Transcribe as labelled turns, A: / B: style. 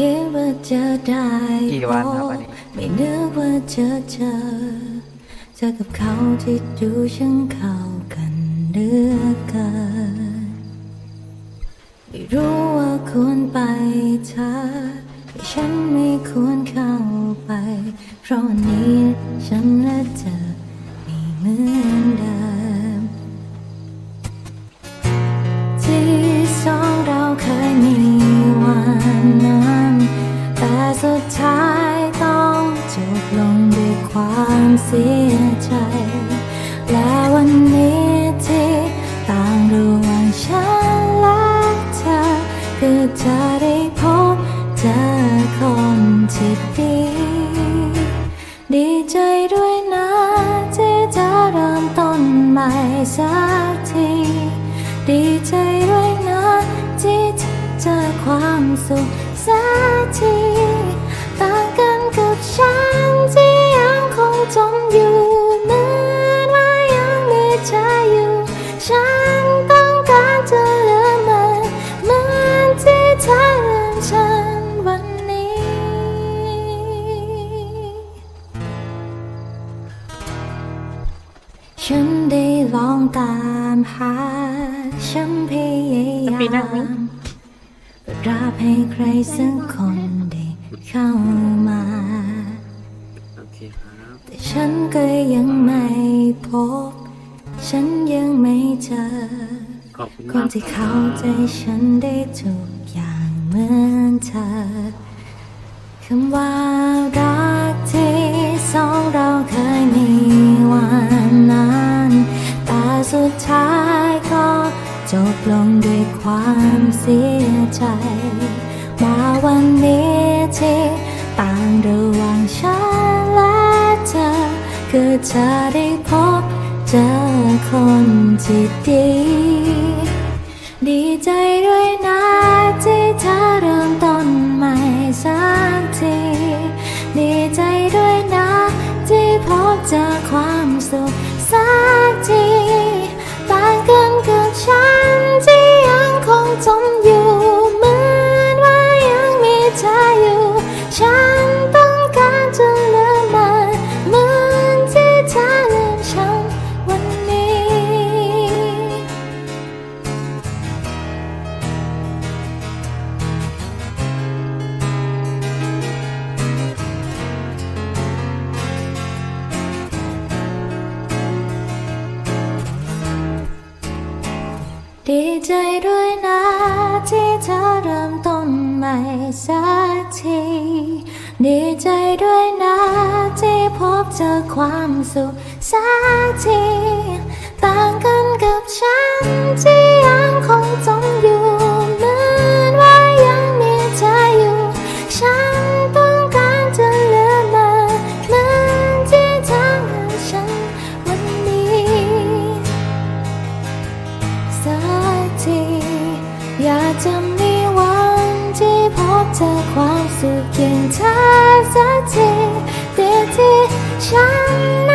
A: คิดว่าจะได้
B: กี่วันครับ
A: พบ
B: อันนี้
A: ไม่นึกว่าจะเจอเจอกับเขาที่ดูช่างเข้ากันเหลือเกินไม่รู้ว่าควรไปเธอแต่ฉันไม่ควรเข้าไป เพราะวันนี้ฉันและเธอไม่เหมือนเดิม ท้ายต้องจบลงด้วยความเสียใจ และวันนี้ที่ต่างระหว่างฉันและเธอ คือจะได้พบเจอคนที่ดี ดีใจด้วยนะที่จะเริ่มต้นใหม่สักที ดีใจด้วยนะที่จะเจอความสุขสักที ฉันได้ลองตามหา ฉันพยายา
B: ปีหน้าไหม
A: มรับให้ใครสักคนได้เข้ามา
C: โอเคครับ
A: แต่ฉันก็ยังไม่พบ ฉันยังไม่เจอ
C: ขอบคุณ
A: ค
C: มานก
A: ที่เข้าใจฉันได้ทุกอย่างเหมือนเธอคำว่ารักที่ส ลงด้วยความเสียใจ มาวันนี้ที่ต่างระหว่างฉันและเธอ คือเธอได้พบเจอคนที่ดี ดีใจด้วยนะที่เธอเริ่มต้นใหม่สักที ดีใจด้วยนะที่พบเจอความสุข ดีใจด้วยนะที่เธอเริ่มต้นใหม่สักที ดีใจด้วยนะที่พบเจอความสุขสักที เจอความสุขอย่างเธอสักทีเดียวที่ฉัน